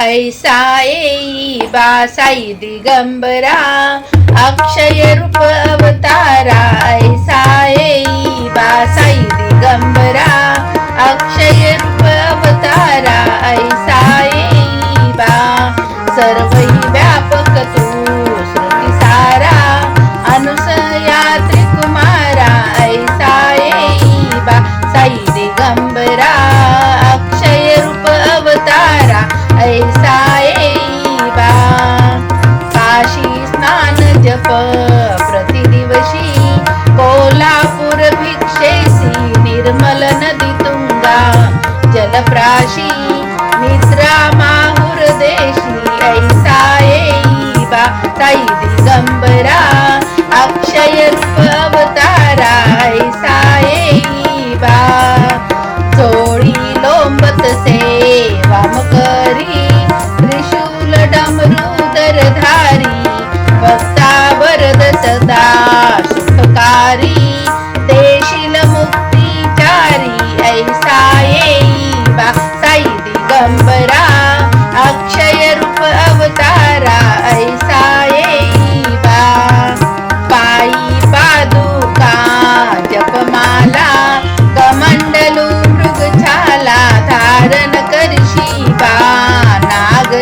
ऐसा बासाई दिगंबरा अक्षय रूप अवतारा ऐसा बासाई दिगंबरा अक्षय रूप अवतारा ऐसा बा. सर्व व्यापक तू श्रुती सारा अनुसया त्रिकुमारा ऐसा बा साई ऐसा येई बा काशी स्नान जप। वरद सुखकारी देशील मुक्तीचारी ऐसा येई बा साई दिगंबरा अक्षय रूप अवतारा ऐसा येई बा पायी पादुका जपमाला कमंडलू मृगछाला धारण करशी बा नाग